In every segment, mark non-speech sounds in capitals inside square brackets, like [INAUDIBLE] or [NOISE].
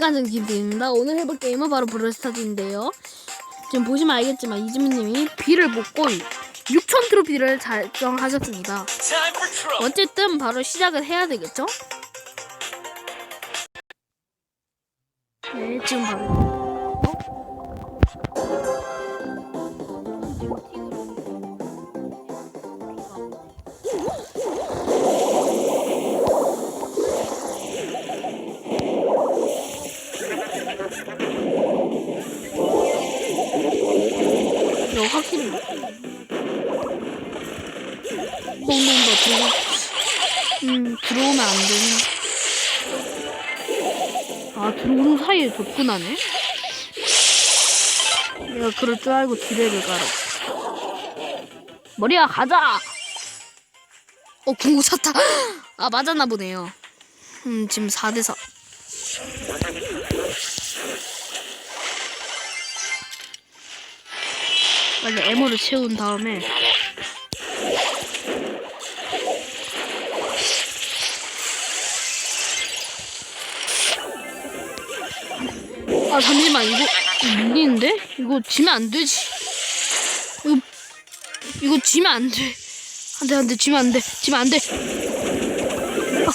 인간적 김태입니다. 오늘 해볼 게임은 바로 브롤스타즈인데요. 지금 보시면 알겠지만 이지민님이 비를 뽑고 6천 트로피를 trouble. 어쨌든 바로 시작을 해야 되겠죠? 네, 지금 바로. 음, 들어오면 안 되는. 아, 들어오는 사이에 접근하네? 내가 그럴 줄 알고 지뢰를 깔아. 머리야, 가자! 어, 궁구 찼다. 아, 맞았나 보네요. 음, 지금 4대4. 빨리 에머를 채운 다음에 아 잠시만 이거 밀리는데? 이거 지면 안 되지. 이거 이거 지면 안돼. 안돼 안돼 지면 안돼 지면 안돼. 아.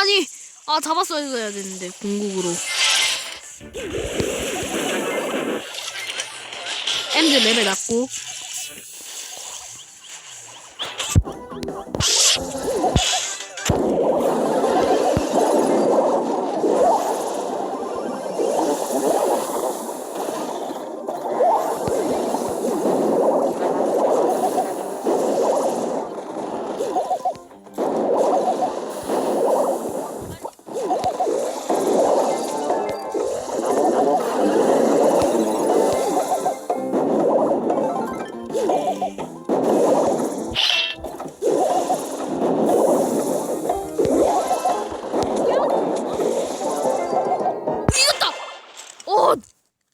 아니 아 잡았어야 되는데 궁극으로. 엔드 레벨 낮고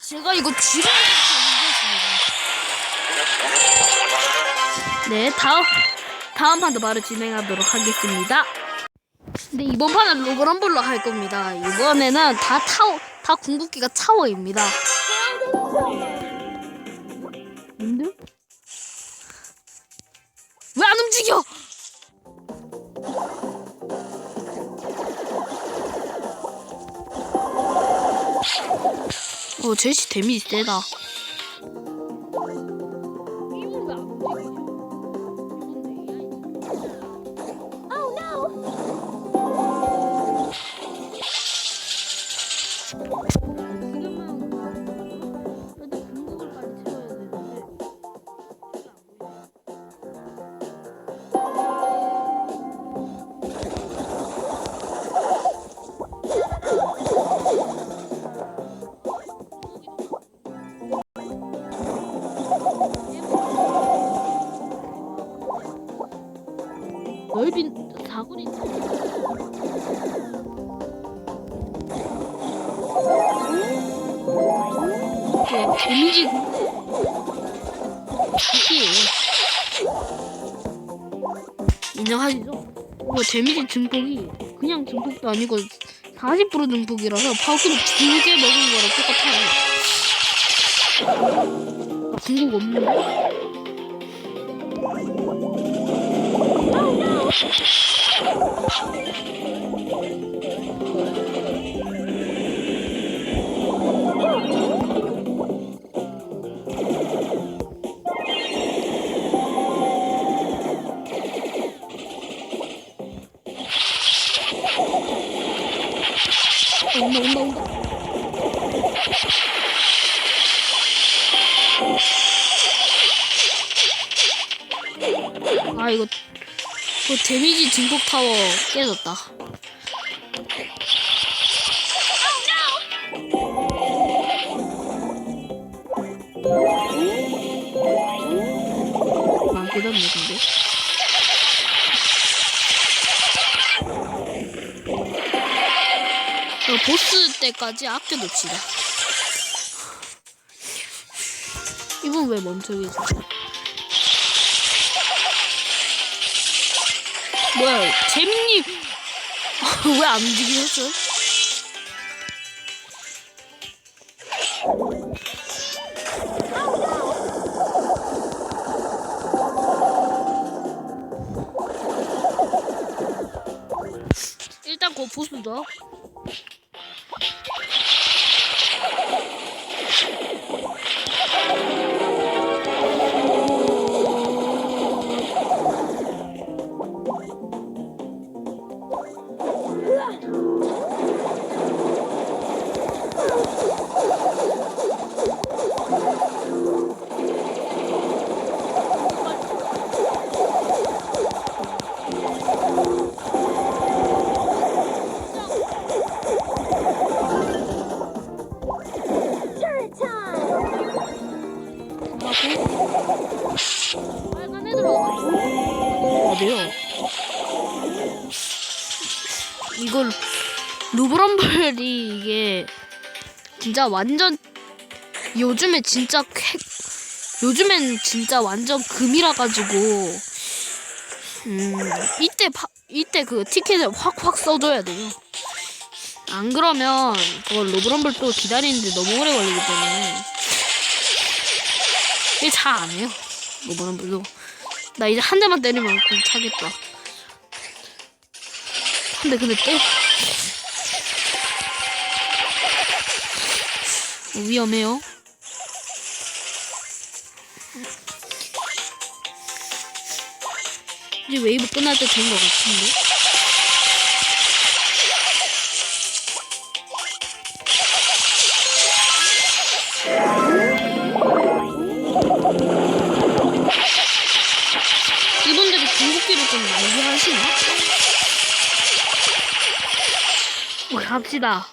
제가 이거 지뢰를 이겼습니다. 네, 다음 다음 판도 바로 진행하도록 하겠습니다. 근데 이번 판은 로그럼블로 할 겁니다. 이번에는 다 타워, 다 궁극기가 타워입니다. 뭔데? 제시 데미지 세다. 인정하시죠? 뭐 데미지 증폭이 그냥 증폭도 아니고 40% 증폭이라서 파워크로 두개 먹은 거랑 똑같아요. 아, 궁극 없는데? 아 이거 그 데미지 증폭 타워 깨졌다 안 깨졌네 근데 저 보스 때까지 아껴둡시다. 이건 왜 멈춰 계세요? 뭐야 잼님 [LAUGHS] 왜 안 움직이셨어요? 일단 그 보수다. 이걸 루브럼블이 이게 진짜 완전 요즘에 진짜 쾌, 요즘엔 진짜 완전 금이라 가지고 음 이때 파, 이때 그 티켓을 확확 써줘야 돼요. 안 그러면 그걸 로브럼블 또 기다리는데 너무 오래 걸리기 때문에 이게 잘 안 해요. 로브럼블도 나 이제 한 대만 때리면 그 차겠다. 근데 근데 때 위험해요. 이제 웨이브 끝날 때 된 것 같은데. 갑시다.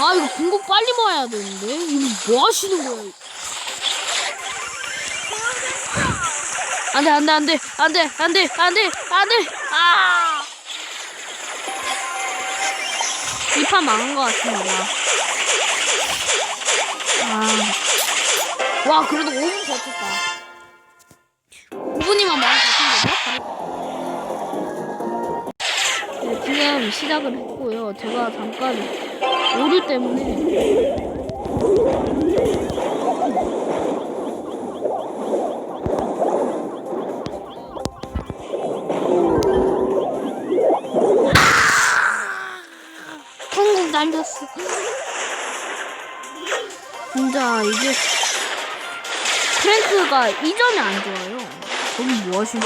아 이거 궁극 빨리 모아야 되는데 이거 뭐 하시는 거야? 안돼 안돼 안돼 안돼 안돼 안돼 안돼 아! 이 판 망한 것 같습니다. 아. 와 그래도 5분 버텼다. 5분이면 마음 같은 거죠? 네, 지금 시작을 했고요. 제가 잠깐 오류 때문에 한국 날렸어. 진짜 이게 프랭크가 이 점이 안 좋아요. 거기 뭐 하시는?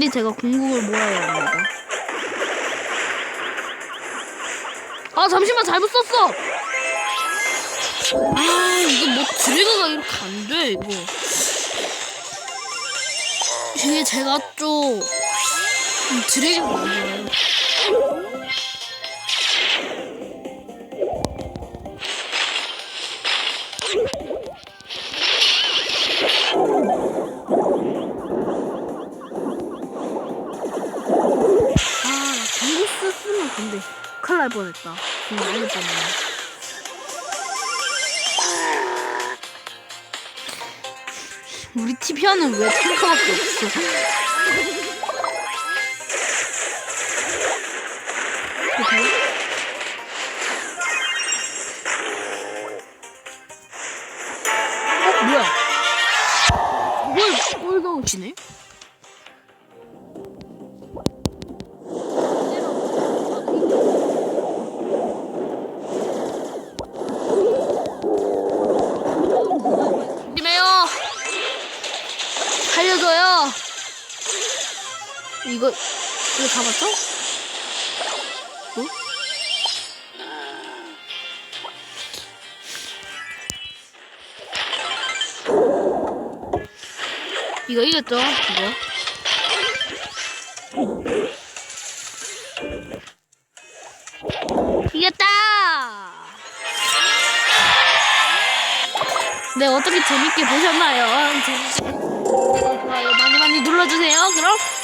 빨리 제가 궁극을 모아야 합니다. 아 잠시만 잘못 썼어. 아 이거 뭐 드래그가 이렇게 안 돼 이거. 이게 제가 좀 음, 드래그가 안 돼요. 큰일 날 뻔했다. 지금 난리 뻔했네. 우리 티피아는 왜 탱커밖에 없어? 이거 이거 다 맞죠? 어? 이거 이겼죠? 이거. 이겼다! 네, 어떻게 재밌게 보셨나요? 재밌게 좋아요 많이 많이 눌러주세요. 그럼!